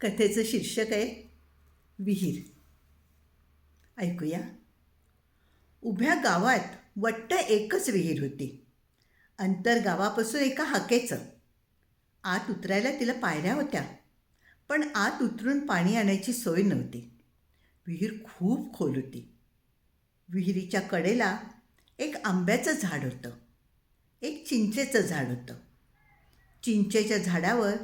कथेचं शीर्षक आहे विहीर. ऐकूया. उभ्या गावात वट्ट एकच विहीर होती. अंतर गावापासून एका हाकेचं. आत उतरायला तिला पायऱ्या होत्या पण आत उतरून पाणी आणायची सोय नव्हती. विहीर खूप खोल होती. विहिरीच्या कडेला एक आंब्याचं झाड होतं. एक चिंचेचं झाड होतं. चिंचेच्या झाडावर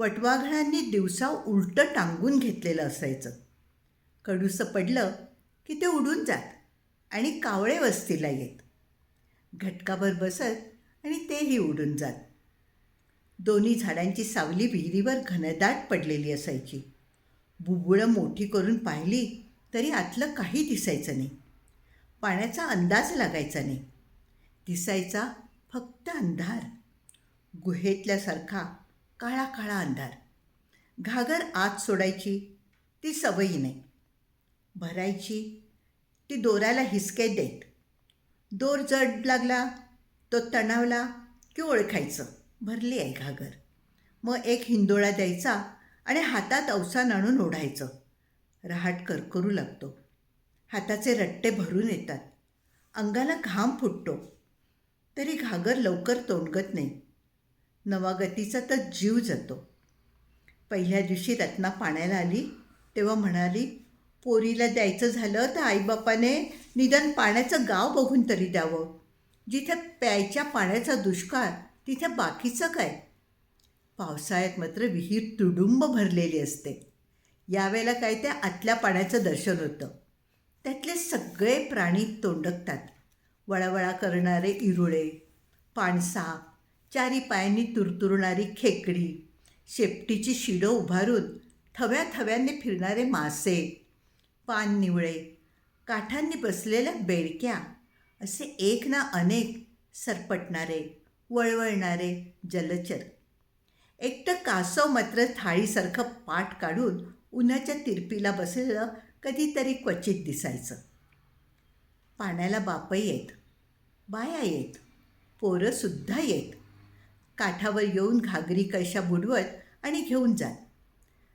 वटवाघळांनी दिवसा उलटं टांगून घेतलेलं असायचं. कडूसं पडलं की ते उडून जात आणि कावळे वस्तीला येत. घटकाभर बसत आणि तेही उडून जात. दोन्ही झाडांची सावली विहिरीवर घनदाट पडलेली असायची. बुबुळं मोठी करून पाहिली तरी आतलं काही दिसायचं नाही. पाण्याचा अंदाज लागायचा नाही. दिसायचा फक्त अंधार. गुहेतल्यासारखा काळा काळा अंधार. घागर आत सोडायची ती सवयी नाही. भरायची ती दोराला हिसके देत. दोर जड लागला तो तणावला की ओळखायचं. भरली आहे घागर. मग एक हिंदोळा द्यायचा आणि हातात अवसान आणून ओढायचं. रहाट करकरू लागतो. हाताचे रट्टे भरून येतात. अंगाला घाम फुटतो. तरी घागर लवकर तोंडगत नाही. नवागतीचा तर जीव जातो. पहिल्या दिवशी रत्ना पाण्याला आली तेव्हा म्हणाली पोरीला द्यायचं झालं तर आईबापाने निदान पाण्याचं गाव बघून तरी द्यावं. जिथे प्यायच्या पाण्याचा दुष्काळ तिथे बाकीचं काय? पावसाळ्यात मात्र विहीर तुडुंब भरलेली असते. यावेळेला काय त्या आतल्या पाण्याचं दर्शन होतं. त्यातले सगळे प्राणी तोंडकतात. वळावळा करणारे इरुळे पाणसाप चारी पायांनी तुरतुरणारी खेकडी. शेपटीची शिडं उभारून थव्या थव्याने फिरणारे मासे. पान निवळे. काठांनी बसलेल्या बेडक्या. असे एक ना अनेक सरपटणारे वळवळणारे जलचर. एकटं कासव मात्र थाळीसारखं पाठ काढून उन्हाच्या तिरपीला बसलेलं कधीतरी क्वचित दिसायचं. पाण्याला बापही येत. बाया येत. पोरंसुद्धा येत. काठावर येऊन घागरी कळशा बुडवत आणि घेऊन जात.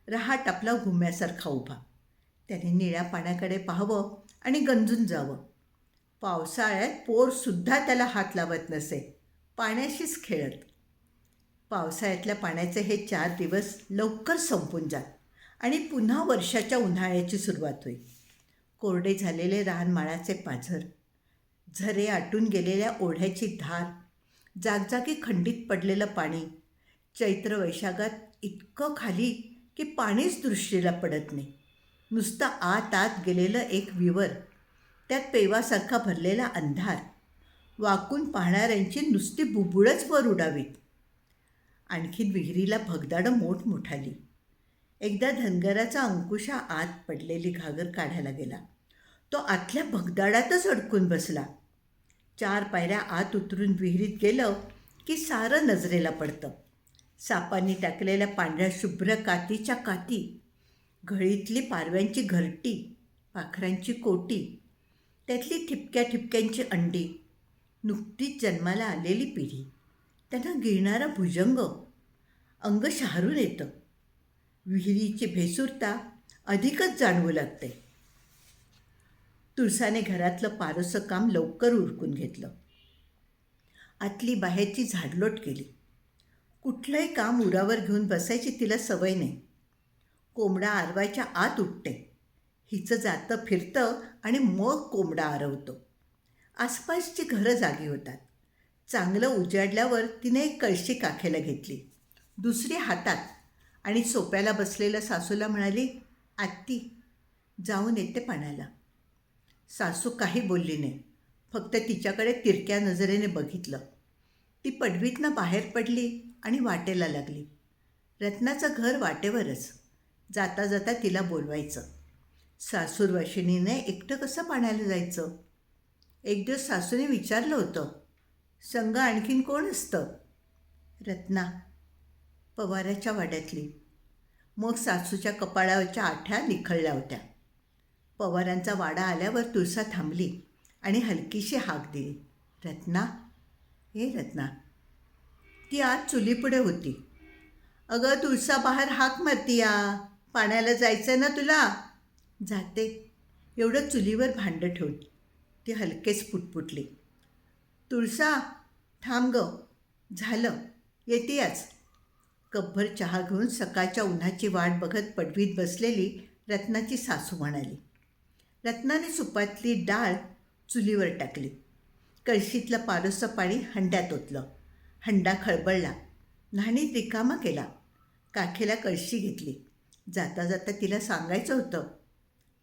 रहाट आपला घुम्यासारखा उभा. त्याने निळ्या पाण्याकडे पाहावं आणि गंजून जावं. पावसाळ्यात पोरसुद्धा त्याला हात लावत नसे. पाण्याशीच खेळत. पावसाळ्यातल्या पाण्याचे हे चार दिवस लवकर संपून जात आणि पुन्हा वर्षाच्या उन्हाळ्याची सुरुवात होईल कोरडे झालेले रानमाळाचे पाझर झरे आटून गेलेल्या ओढ्याची धार जागजागी खंडित पडलेलं पाणी. चैत्र वैशाखात इतकं खाली की पाणीच दृष्टीला पडत नाही. नुसतं आत आत गेलेलं एक विवर त्यात पेवासारखा भरलेला अंधार. वाकून पाहणाऱ्यांची नुसती बुबुळच वर उडावीत. आणखीन विहिरीला भगदाडं मोठमोठाली एकदा धनगराचा अंकुशा आत पडलेली घागर काढायला गेला. तो आतल्या भगदाडातच अडकून बसला. चार पायऱ्या आत उतरून विहिरीत गेलं की सारं नजरेला पडतं. सापांनी टाकलेल्या पांढऱ्या शुभ्र कातीच्या काती घळीतली पारव्यांची घरटी पाखरांची कोटी त्यातली ठिपक्या ठिपक्यांची अंडी नुकतीच जन्माला आलेली पिढी त्यांना गिळणारा भुजंग अंग शहारून येतं. विहिरीची भेसूरता अधिकच जाणवू लागते. तुळसाने घरातलं पारसं काम लवकर उरकून घेतलं. आतली बाहेरची झाडलोट केली. कुठलंही काम उरावर घेऊन बसायची तिला सवय नाही. कोंबडा आरवायच्या आत उठते. हिचं जातं फिरतं आणि मग कोंबडा आरवतो. आसपासची घरं जागी होतात. चांगलं उजाडल्यावर तिने एक कळशी काखेला घेतली. दुसरी हातात आणि सोप्याला बसलेल्या सासूला म्हणाली आत्ती जाऊन येते पाण्याला. सासू काही बोलली नाही. फक्त तिच्याकडे तिरक्या नजरेने बघितलं. ती पडवीतनं बाहेर पडली आणि वाटेला लागली. रत्नाचं घर वाटेवरच. जाता जाता तिला बोलवायचं. सासूरवाशिनीने एकटं कसं पाण्याला जायचं? एक दिवस सासूने विचारलं होतं संग आणखीन कोण असतं? रत्ना पवाराच्या वाड्यातली. मग सासूच्या कपाळावरच्या आठ्या निखळल्या होत्या. पवारांचा वाडा आल्यावर तुळसा थांबली आणि हलकीशी हाक दिली. रत्ना हे रत्ना ती आज चुलीपुढे होती. अगं तुळसा बाहेर हाक मारती या पाण्याला जायचं ना तुला? जाते. एवढं चुलीवर भांडं ठेवून. ती हलकेच पुटपुटली. तुळसा थांब ग. झालं. येते आज कपभर चहा घेऊन सकाळच्या उन्हाची वाट बघत पडवीत बसलेली रत्नाची सासू म्हणाली. रत्नाने सुपातली डाळ चुलीवर टाकली. कळशीतलं पारोसं पाणी हंड्यात ओतलं. हंडा खळबळला. न्हाणीत रिकामा केला. काखेला कळशी घेतली. जाता जाता तिला सांगायचं होतं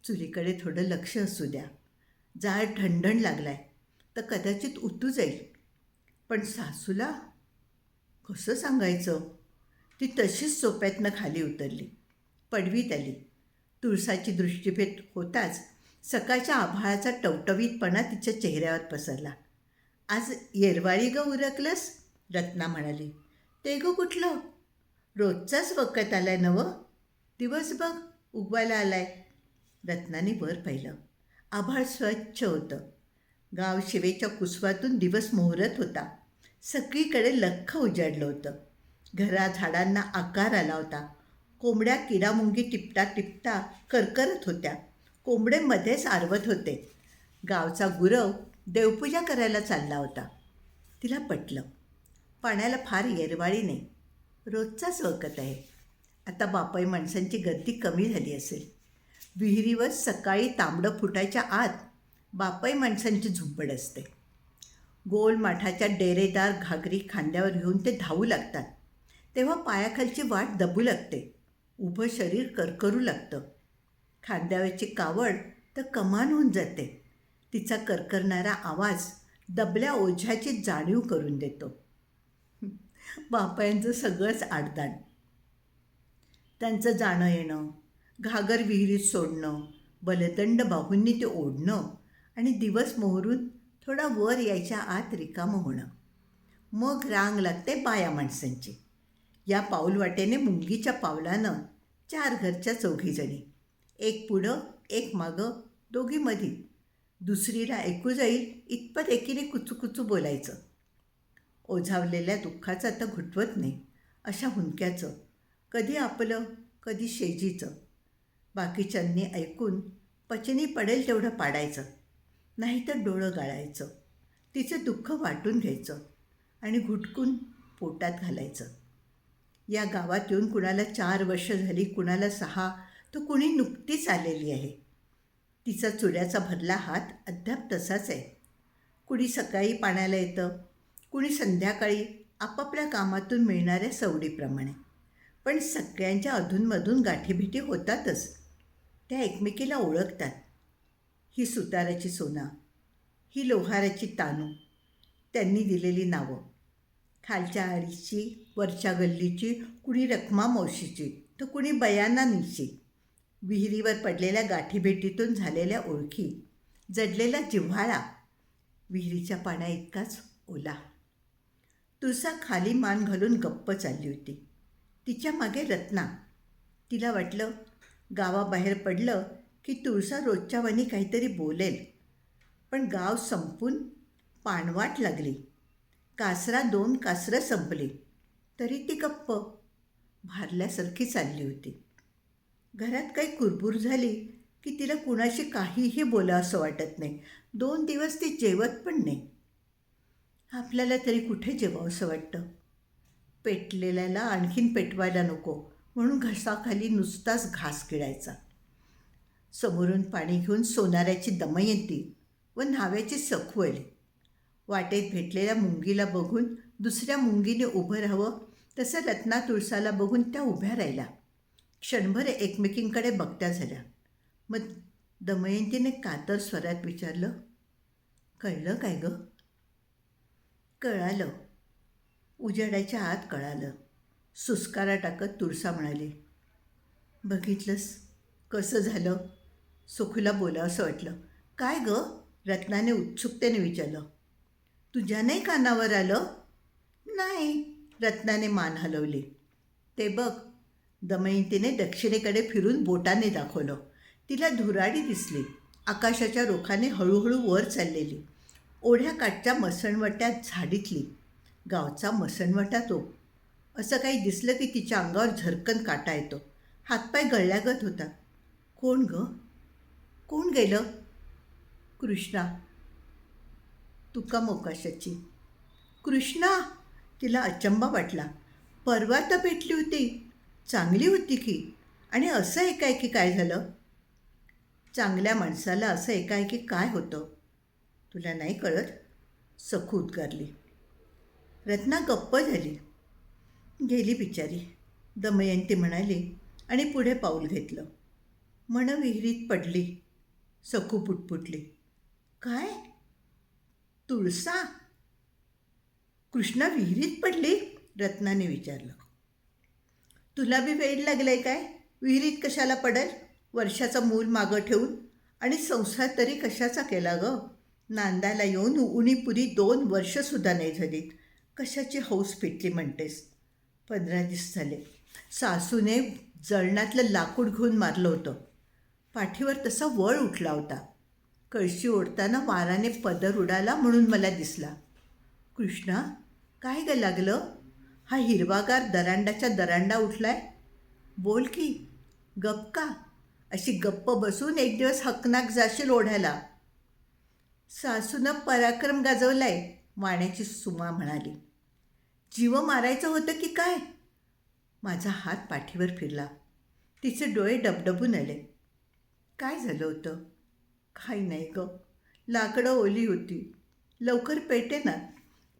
चुलीकडे थोडं लक्ष असू द्या. जाळ ठणठण लागलाय तर कदाचित उतू जाईल. पण सासूला? कसं सांगायचं? ती तशीच सोप्यातनं खाली उतरली. पडवीत आली. तुळसाची दृष्टीभेद होताच सकाळच्या आभाळाचा टवटवीतपणा तिच्या चेहऱ्यावर पसरला. आज येरवाळी ग उरकलंस? रत्ना म्हणाली. ते ग कुठलं? रोजचाच वकत आलाय नवं. दिवस बघ उगवायला आलाय. रत्नाने वर पाहिलं. आभाळ स्वच्छ होतं. गाव शिवेच्या कुसवातून दिवस मोहरत होता. सगळीकडे लख्ख उजाडलं होतं. घरा झाडांना आकार आला होता. कोंबड्या किडामुंगी टिपता टिपता करकरत होत्या. कोंबडे मध्येच आरवत होते. गावचा गुरव देवपूजा करायला चालला होता. तिला पटलं. पाण्याला फार येरवाळी नाही. रोजचाच वकत आहे. आता बापाई माणसांची गर्दी कमी झाली असेल. विहिरीवर सकाळी तांबडं फुटायच्या आत बापाई माणसांची झुंबड असते. गोल माठाच्या डेरेदार घागरी खांद्यावर घेऊन ते धावू लागतात. तेव्हा पायाखालची वाट दबू लागते. उभं शरीर करकरू लागतं. खांद्यावरची कावड तर कमान होऊन जाते. तिचा करकरणारा आवाज दबल्या ओझ्याची जाणीव करून देतो. बापायांचं सगळंच आडदाण त्यांचं जाणं येणं घागर विहिरीत सोडणं बलदंड बाहूंनी ते ओढणं आणि दिवस मोहरून थोडा वर यायच्या आत रिकामं होणं. मग रांग लागते बाया माणसांची. या पाऊलवाटेने मुंगीच्या पावलानं चार घरच्या चौघीजणी. एक पुढं एक मागं दोघीमध्ये दुसरीला ऐकू जाईल इतपत एकीने कुचूकुचू बोलायचं. ओझावलेल्या दुःखाचं आता घुटवत नाही. अशा हुंक्याचं कधी आपलं कधी शेजीचं. बाकीच्यांनी ऐकून पचनी पडेल तेवढं पाडायचं. नाहीतर डोळं गाळायचं. तिचं दुःख वाटून घ्यायचं आणि घुटकून पोटात घालायचं. या गावात येऊन कुणाला चार वर्ष झाली कुणाला सहा तर कुणी नुकतीच आलेली आहे. तिचा चुऱ्याचा भरला हात अद्याप तसाच आहे. कुणी सकाळी पाण्याला येतं कुणी संध्याकाळी आपापल्या कामातून मिळणाऱ्या सवडीप्रमाणे. पण सगळ्यांच्या अधूनमधून गाठीभिटी होतातच. त्या एकमेकीला ओळखतात. ही सुताराची सोना ही लोहाराची तानू त्यांनी दिलेली नावं. खालच्या आळीची वरच्या गल्लीची कुणी रखमा मावशीची तर कुणी बयानानीची विहिरीवर पडलेल्या गाठीभेटीतून झालेल्या ओळखी जडलेला जिव्हाळा विहिरीच्या पाण्या इतकाच ओला. तुळसा खाली मान घालून गप्प चालली होती. तिच्यामागे रत्ना. तिला वाटलं गावाबाहेर पडलं की तुळसा रोजच्या वनी काहीतरी बोलेल पण गाव संपून पाणवाट लागली. कासरा दोन कासरं संपली. तरी ती गप्प भारल्यासारखी चालली होती. घरात काही कुरबूर झाली की तिला कुणाशी काहीही बोलावंसं वाटत नाही. दोन दिवस ती जेवत पण नाही. आपल्याला तरी कुठे जेवावंसं वाटतं? पेटलेल्याला आणखीन पेटवायला नको म्हणून घसाखाली नुसताच घास किडायचा समोरून पाणी घेऊन सोनाऱ्याची दमयंती व न्हाव्याची सखवल वाटेत भेटलेल्या मुंगीला बघून दुसऱ्या मुंगीने उभं राहावं तसं रत्ना तुळसाला बघून त्या उभ्या राहिल्या. क्षणभर एकमेकींकडे बघत्या झाल्या. मग दमयंतीने कातर स्वरात विचारलं कळलं काय गं? कळालं. उजेडाच्या आत कळालं. सुस्कारा टाकत तुळसा म्हणाली बघितलंस? कसं झालं? सुखूला बोलावंसं वाटलं. काय गं? रत्नाने उत्सुकतेने विचारलं तुझ्या नाही कानावर आलं? नाही रत्नाने मान हलवली. ते बघ दमयंतीने दक्षिणेकडे फिरून बोटाने दाखवलं. तिला धुराडी दिसली. आकाशाच्या रोखाने हळूहळू वर चाललेली. ओढ्या काठच्या मसणवट्यात झाडीतली. गावचा मसणवटा तो. असं काही दिसलं की तिच्या अंगावर झरकन काटा येतो. हातपाय गळल्यागत होता. कोण ग? कोण गेलं? कृष्णा. तुका मोकाशाची. कृष्णा! तिला अचंबा वाटला. परवा तर भेटली होती. चांगली होती की? आणि असं एकाएकी काय झालं? चांगल्या माणसाला असं एकाएकी काय होतं? तुला नाही कळत? सखू उद्गारली. रत्ना गप्प झाली. गेली बिचारी. दमयंती म्हणाली आणि पुढे पाऊल घेतलं. म्हण विहिरीत पडली. सखू पुटपुटली. काय? तुळसा? कृष्णा विहिरीत पडली? रत्नाने विचारलं. तुला बी वेळ लागलाय काय? विहिरीत कशाला पडेल? वर्षाचं मूल मागं ठेवून? आणि संसार तरी कशाचा केला ग? नांदायला येऊन उणीपुरी दोन वर्षसुद्धा नाही झालीत. कशाची हौस पिटली म्हणतेस? पंधरा दिवस झाले. सासूने जळणातलं लाकूड घेऊन मारलं होतं. पाठीवर तसा वळ उठला होता. कळशी ओढताना वाराने पदर उडाला म्हणून मला दिसला. कृष्णा काय ग लागलं? हा हिरवागार दरांडाच्या दरांडा उठलाय? बोल की. गप का? अशी गप्प बसून एक दिवस हकनाक जाशील ओढ्याला. सासूनं पराक्रम गाजवलाय वाण्याची सुमा म्हणाली. जीव मारायचं होतं की काय? माझा हात पाठीवर फिरला. तिचे डोळे डबडबून आले. काय झालं होतं? काही नाही ग. लाकडं ओली होती. लवकर पेटे ना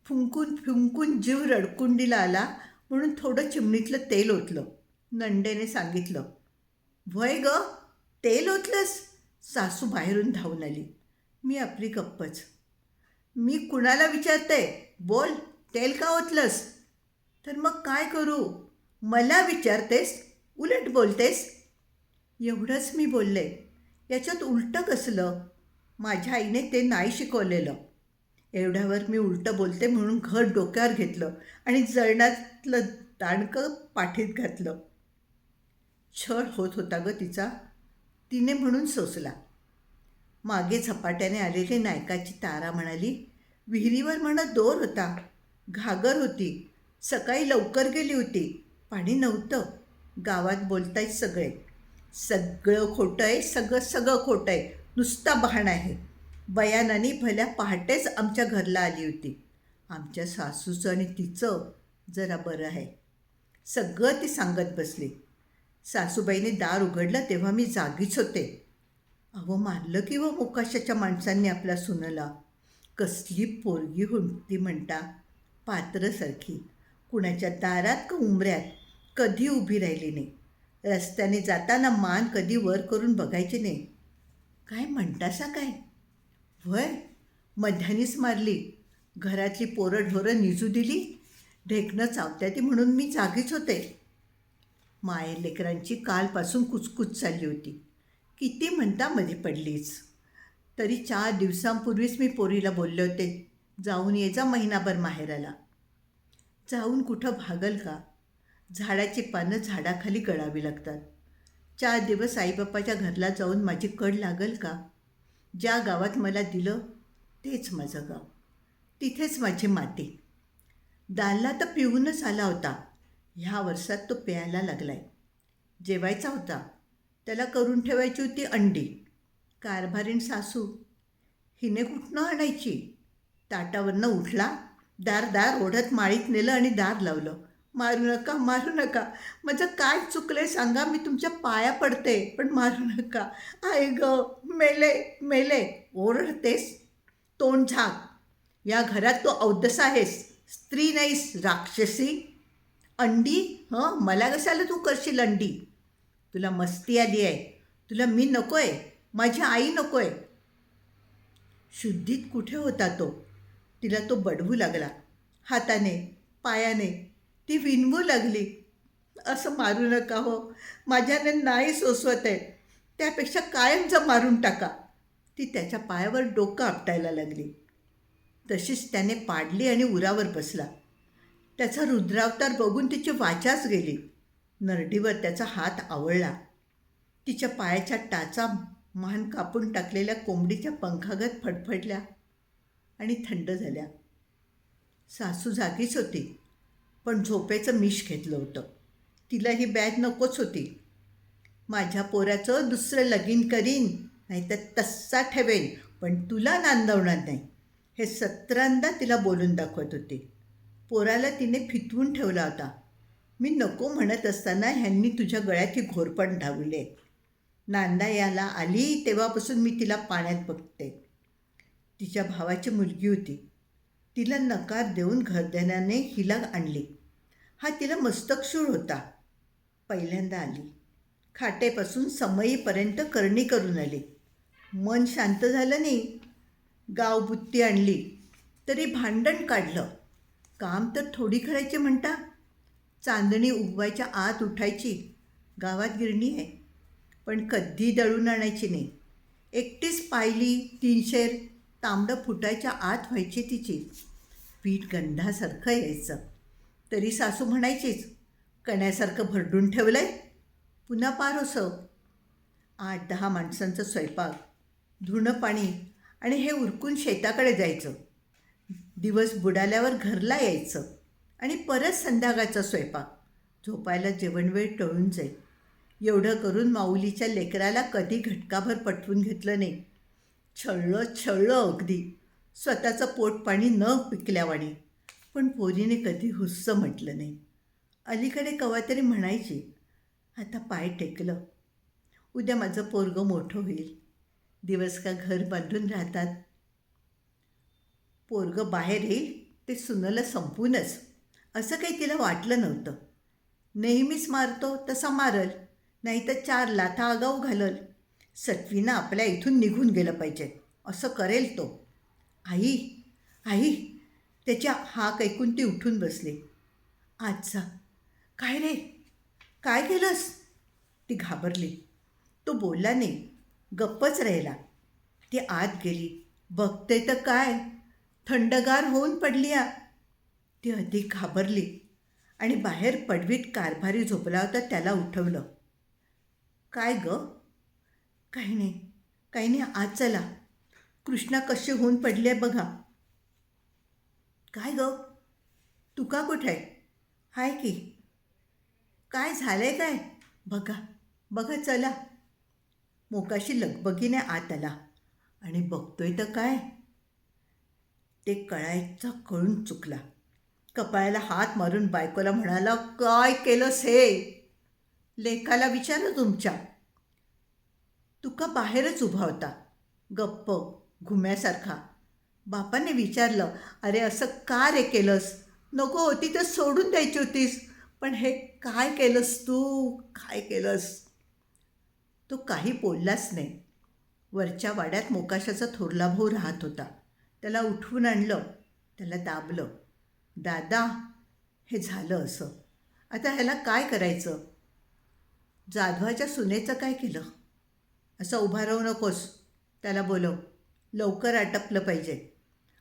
फुंकून फुंकून जीव रडकुंडीला आला म्हणून थोडं चिमणीतलं तेल ओतलं. नंडेने सांगितलं वय ग तेल ओतलंस? सासू बाहेरून धावून आली. मी आपली गप्पच. मी कुणाला विचारते बोल तेल का ओतलंस? तर मग काय करू? मला विचारतेस? उलट बोलतेस? एवढंच मी बोलले. याच्यात उलटं कसलं? माझ्या आईने ते नाही शिकवलेलं. एवढ्यावर मी उलटं बोलते म्हणून घर डोक्यावर घेतलं आणि जळणातलं दाणकं पाठीत घातलं. छळ होत होता ग तिचा. तिने म्हणून सोसला. मागे झपाट्याने आलेली नायकाची तारा म्हणाली विहिरीवर म्हणत दोर होता. घागर होती. सकाळी लवकर गेली होती. पाणी नव्हतं. गावात बोलतायत सगळे. सगळं खोटं आहे सगळं सगळं खोटं आहे. नुसता बहाणा आहे. बयानानी भल्या पहाटेच आमच्या घरला आली होती. आमच्या सासूचं आणि तिचं जरा बरं आहे. सगळं ती सांगत बसली. सासूबाईने दार उघडलं तेव्हा मी जागीच होते. अहो मारलं की हो व मोकाशाच्या माणसांनी आपला सुनला. कसली पोरगी हुंडती म्हणता. पात्रसारखी. कुणाच्या दारात का उंबऱ्यात? कधी उभी राहिली नाही. रस्त्याने जाताना मान कधी वर करून बघायची नाही. काय म्हणतासा काय? वय? मध्यानीच मारली. घरातली पोरं ढोरं निजू दिली. ढेकणं चावत्याती म्हणून मी जागीच होते. माये लेकरांची कालपासून कुचकुच चालली होती. किती म्हणता मध्ये पडलीच. तरी चार दिवसांपूर्वीच मी पोरीला बोलले होते जाऊन ये जा महिनाभर माहेराला. जाऊन कुठं भागल का? झाडाची पानं झाडाखाली गळावी लागतात. चार दिवस आईबापाच्या घरला जाऊन माझी कड लागल का? ज्या गावात मला दिलं तेच माझं गाव. तिथेच माझी माती. दालला तर पिऊनच आला होता. ह्या वर्षात तो प्यायला लागलाय. जेवायचा होता. त्याला करून ठेवायची होती अंडी. कारभारीण सासू हिने कुठनं आणायची? ताटावरनं उठला दार दार ओढत माळीत नेलं आणि दार लावलं. मारू नका मारू नका. माझं काय चुकलंय सांगा मी तुमच्या पाया पडते पण मारू नका. आय ग मेले मेले ओरडतेस तोंड झाक. या घरात तो औदस आहेस. स्त्री नाहीस राक्षसी. अंडी हं? मला कशाला तू करशील अंडी? तुला मस्ती आली आहे. तुला मी नको आहे माझी आई नको आहे शुद्धीत कुठे होता तो? तिला तो बडवू लागला. हाताने पायाने ती विनवू लागली. असं मारू नका हो. माझ्याने नाही सोसवत आहे. त्यापेक्षा कायमचं मारून टाका. ती त्याच्या पायावर डोकं आपटायला लागली. तशीच त्याने पाडली आणि उरावर बसला. त्याचा रुद्रावतार बघून तिची वाचाच गेली. नरडीवर त्याचा हात आवळला. तिच्या पायाच्या टाचा मान कापून टाकलेल्या कोंबडीच्या पंखागत फडफडल्या आणि थंड झाल्या. सासू जागीच होती. पण झोपेचं मिश घेतलं होतं. तिला ही बॅग नकोच होती. माझ्या पोराचं दुसरं लगीन करीन नाहीतर तस्सा ठेवेन पण तुला नांदवणार नाही. हे सतरांदा तिला बोलून दाखवत होते. पोराला तिने फितवून ठेवला होता. मी नको म्हणत असताना ह्यांनी तुझ्या गळ्यात ही घोरपण धावले. नांदा याला आली तेव्हापासून मी तिला पाण्यात बघते. तिच्या भावाची मुलगी होती. तिला नकार देऊन घरद्यानाने हिला आणली. हा तिला मस्तकशूळ होता. पहिल्यांदा आली. खाटेपासून समयीपर्यंत करणी करून आली. मन शांत झालं नाही. गावबुत्ती आणली. तरी भांडण काढलं. काम तर थोडी करायचे म्हणता. चांदणी उगवायच्या आत उठायची. गावात गिरणी आहे. पण कधी दळून आणायची नाही. एकटीच पाहिली तीनशेर तांबडं फुटायच्या आत व्हायची तिची. पीठ गंधासारखं यायचं. तरी सासू म्हणायचीच कण्यासारखं भरडून ठेवलं आहे पुन्हा पार पारोसव आठ दहा माणसांचं स्वयंपाक धुणं पाणी आणि हे उरकून शेताकडे जायचं. दिवस बुडाल्यावर घरला यायचं आणि परत संध्याकाळचा स्वयंपाक. झोपायला जेवण वेळ टळून जाईल. एवढं करून माऊलीच्या लेकराला कधी घटकाभर पटवून घेतलं नाही. छळलं छळलं अगदी. स्वतःचं पोट पाणी न पिकल्यावाणी. पण पोरीने कधी हुस्स म्हटलं नाही. अलीकडे कवा तरी म्हणायची आता पाय टेकलं. उद्या माझं पोरगं मोठं होईल. दिवस का घर बांधून राहतात. पोरगं बाहेर येईल ते सुनलं संपूनच. असं काही तिला वाटलं नव्हतं. नेहमीच मारतो तसा मारल. नाही तर चार लाथा आगाऊ घालल. सटवीनं आपल्या इथून निघून गेलं पाहिजे. असं करेल तो. आई आई त्याच्या हाक ऐकून ती उठून बसली. आजचा. काय रे? काय केलंस? ती घाबरली. तो बोलला नाही गप्पच राहिला. ती आत गेली. बघते तर काय? थंडगार होऊन पडली आ ती अधिक घाबरली आणि बाहेर पडवीत कारभारी झोपला होता त्याला उठवलं. काय ग? काही नाही. काही नाही आज चला. कृष्णा कशी होऊन पडली आहे बघा. काय ग? तुका कुठे? आहे हाय की. काय झालं आहे काय? बघा बघा चला. मोकाशी लगबगीने आत आला. आणि बघतोय तर काय? ते कळायचा कळून चुकला. कपाळाला हात मारून बायकोला म्हणाला काय केलंस हे? लेखाला विचारलं तुमच्या. तुका बाहेरच उभा होता. गप्प घुम्यासारखा. बापाने विचारलं अरे असं का रे केलंस? नको होती तर सोडून द्यायची होतीस. पण हे काय केलंस तू? काय केलंस? तो काही बोललाच नाही. वरच्या वाड्यात मोकाशाचा थोरला भाऊ राहत होता. त्याला उठवून आणलं. त्याला दाबलं. दादा हे झालं असं. आता ह्याला काय करायचं? जाधवाच्या सुनेचं काय केलं? असं उभा राहू नकोस. त्याला बोलव. लवकर आटपलं पाहिजे.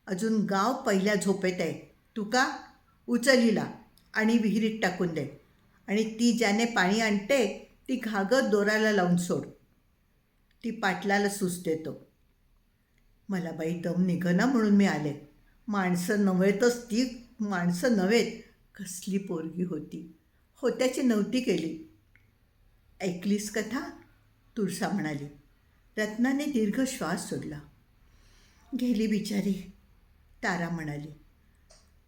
अजून गाव पहिल्या झोपेत आहे. तू का आणि विहिरीत टाकून दे. आणि ती ज्याने पाणी आणते ती घागत दोराला लावून सोड. ती पाटलाला सूस देतो. मला बाई दम निघना म्हणून मी आले. माणसं नव्हेतच ती. माणसं नव्हेत. कसली पोरगी होती. होत्याची नव्हती केली. ऐकलीस कथा? तुळसा म्हणाली. रत्नाने दीर्घ श्वास सोडला. गेली बिचारी. तारा म्हणाली.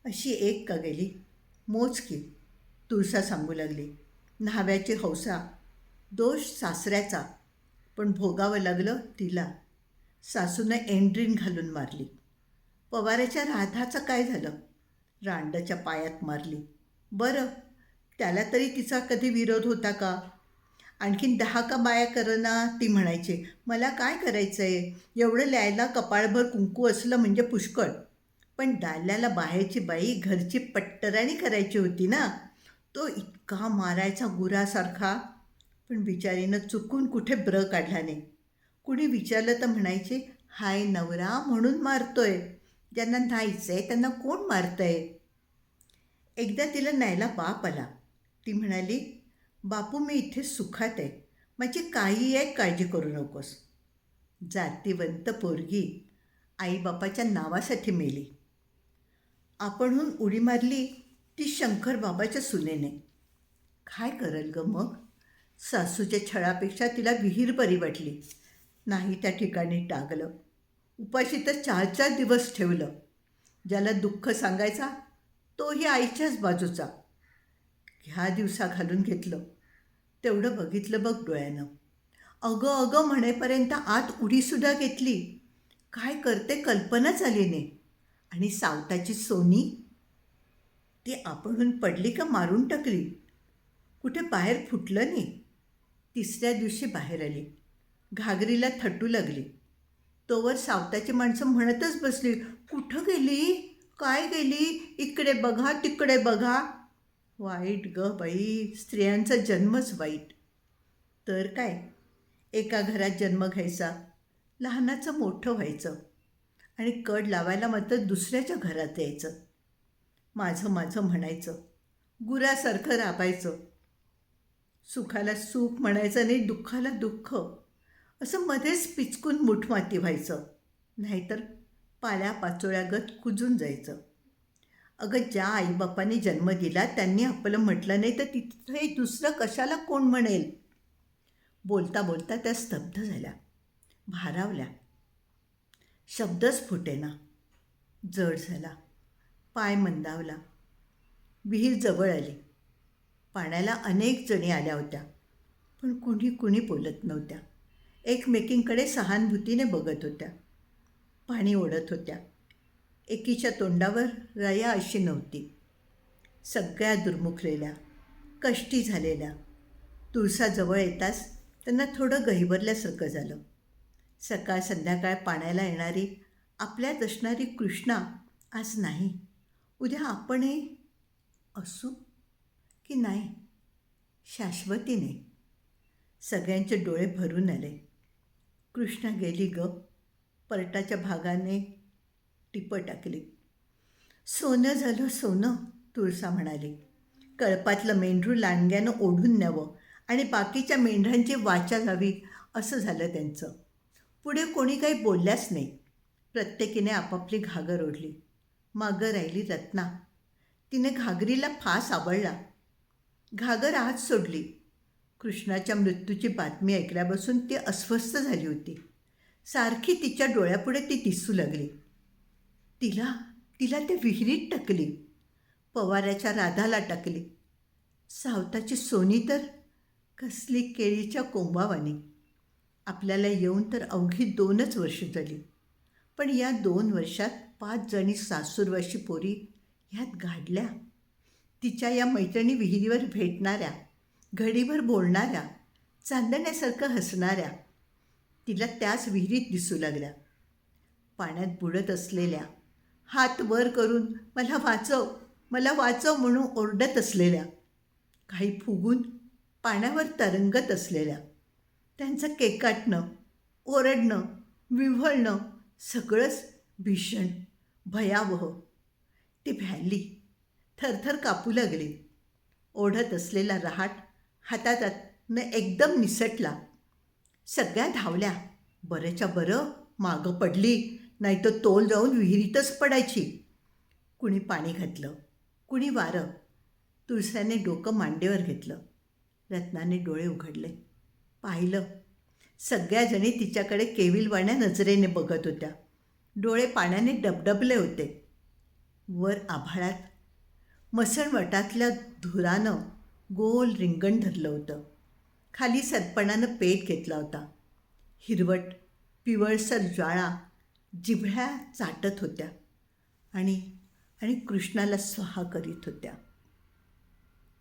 अशी एक का गेली मोजकी तुळसा सांगू लागली. न्हाव्याची हौसा दोष सासऱ्याचा पण भोगावं लागलं तिला. सासूनं एंड्रीन घालून मारली. पवाराच्या राधाचं काय झालं? रांडाच्या पायात मारली. बरं त्याला तरी तिचा कधी विरोध होता का? आणखीन दहा का बाया करना ती म्हणायची मला काय करायचं आहे एवढं लिहायला कपाळभर कुंकू असलं म्हणजे पुष्कळ. पण डाल्याला बाहेरची बाई घरची पट्टराणी करायची होती ना तो इतका मारायचा गुरासारखा. पण बिचारीनं चुकून कुठे ब्र काढला नाही. कुणी विचारलं तर म्हणायचे हाय नवरा म्हणून मारतोय. ज्यांना न्हायचं आहे त्यांना कोण मारतंय? एकदा तिला न्यायला बाप आला. ती म्हणाली बापू मी इथे सुखात आहे. माझी काही एक काळजी करू नकोस. जातीवंत पोरगी आईबापाच्या नावासाठी मेली. आपणहून उडी मारली ती शंकर बाबाच्या सुनेने. काय करल ग मग? सासूच्या छळापेक्षा तिला विहीर बरी वाटली. नाही त्या ठिकाणी टाकलं. उपाशी तर चार चार दिवस ठेवलं. ज्याला दुःख सांगायचा तोही आईच्याच बाजूचा. ह्या दिवसा घालून घेतलं. तेवढं बघितलं बघ डोळ्यानं. अगं अगं म्हणेपर्यंत आत उडीसुद्धा घेतली. काय करते कल्पनाच आली नाही. आणि सावताची सोनी? ती आपणहून पडली का मारून टाकली? कुठे बाहेर फुटलं नाही? तिसऱ्या दिवशी बाहेर आली. घागरीला थटू लागली. तोवर सावताची माणसं म्हणतच बसली. कुठं गेली? काय गेली? इकडे बघा तिकडे बघा. वाईट ग बाई स्त्रियांचा जन्मच वाईट. तर काय? एका घरात जन्म घ्यायचा. लहानाचं मोठं व्हायचं. आणि कड लावायला मात्र दुसऱ्याच्या घरात यायचं. माझं माझं म्हणायचं. गुरासारखं राबायचं. सुखाला सुख म्हणायचं आणि दुःखाला दुःख. असं मध्येच पिचकून मुठमाती व्हायचं. नाहीतर पाल्या पाचोळ्यागत कुजून जायचं. अगं ज्या आईबापाने जन्म दिला त्यांनी आपलं म्हटलं नाही तर तिथे दुसरं कशाला कोण म्हणेल? बोलता बोलता त्या स्तब्ध झाल्या. भारावल्या. शब्दच फुटेना. जड झाला. पाय मंदावला. विहीर जवळ आली. पाण्याला अनेक जणी आल्या होत्या पण कुणी कुणी बोलत नव्हत्या. एकमेकींकडे सहानुभूतीने बघत होत्या. पाणी ओढत होत्या. एकीच्या तोंडावर रया अशी नव्हती. सगळ्या दुर्मुखलेल्या कष्टी झालेल्या. तुळसाजवळ येताच त्यांना थोडं गहिवरल्यासारखं झालं. सकाळ संध्याकाळ पाण्याला येणारी आपल्यात असणारी कृष्णा आज नाही. उद्या आपणही असू की नाही शाश्वतीने. सगळ्यांचे डोळे भरून आले. कृष्णा गेली ग. परटाच्या भागाने टिपं टाकली. सोनं झालं सोनं तुळसा म्हणाली. कळपातलं मेंढरू लांडग्यानं ओढून न्यावं आणि बाकीच्या मेंढरांची वाचा जावी असं झालं त्यांचं. पुढे कोणी काही बोलल्याच नाही. प्रत्येकीने आपापली घागर ओढली. मागं राहिली रत्ना. तिने घागरीला फास आवडला. घागर आत सोडली. कृष्णाच्या मृत्यूची बातमी ऐकल्यापासून ती अस्वस्थ झाली होती. सारखी तिच्या डोळ्यापुढे ती दिसू लागली. तिला तिला ते विहिरीत टाकली. पवाऱ्याच्या राधाला टाकली. सावताची सोनी तर कसली केळीच्या कोंबावानी. आपल्याला येऊन तर अवघी दोनच वर्ष झाली पण या दोन वर्षात पाच जणी सासूरवाशी पोरी ह्यात गाडल्या. तिच्या या मैत्रिणी विहिरीवर भेटणाऱ्या घडीभर बोलणाऱ्या चांदण्यासारखं हसणाऱ्या तिला त्याच विहिरीत दिसू लागल्या. पाण्यात बुडत असलेल्या हात वर करून मला वाचव मला वाचव म्हणून ओरडत असलेल्या काही फुगून पाण्यावर तरंगत असलेल्या त्यांचं केकाटणं ओरडणं विव्हळणं सगळंच भीषण भयावह. ती भ्याली थरथर कापू लागली. ओढत असलेला रहाट हातातनं एकदम निसटला. सगळ्या धावल्या. बरंच्या बरं मागं पडली नाही तर तोल जाऊन विहिरीतच पडायची. कुणी पाणी घातलं कुणी वारं. तुळसाने डोकं मांडीवर घेतलं. रत्नाने डोळे उघडले. पाहिलं. सगळ्याजणी तिच्याकडे केविलवाण्या नजरेने बघत होत्या. डोळे पाण्याने डबडबले होते. वर आभाळात मसणवटातल्या धुरानं गोल रिंगण धरलं होतं. खाली सरपणानं पेट घेतला होता. हिरवट पिवळसर ज्वाळा जिभळ्या चाटत होत्या आणि आणि कृष्णाला स्वाहा करीत होत्या.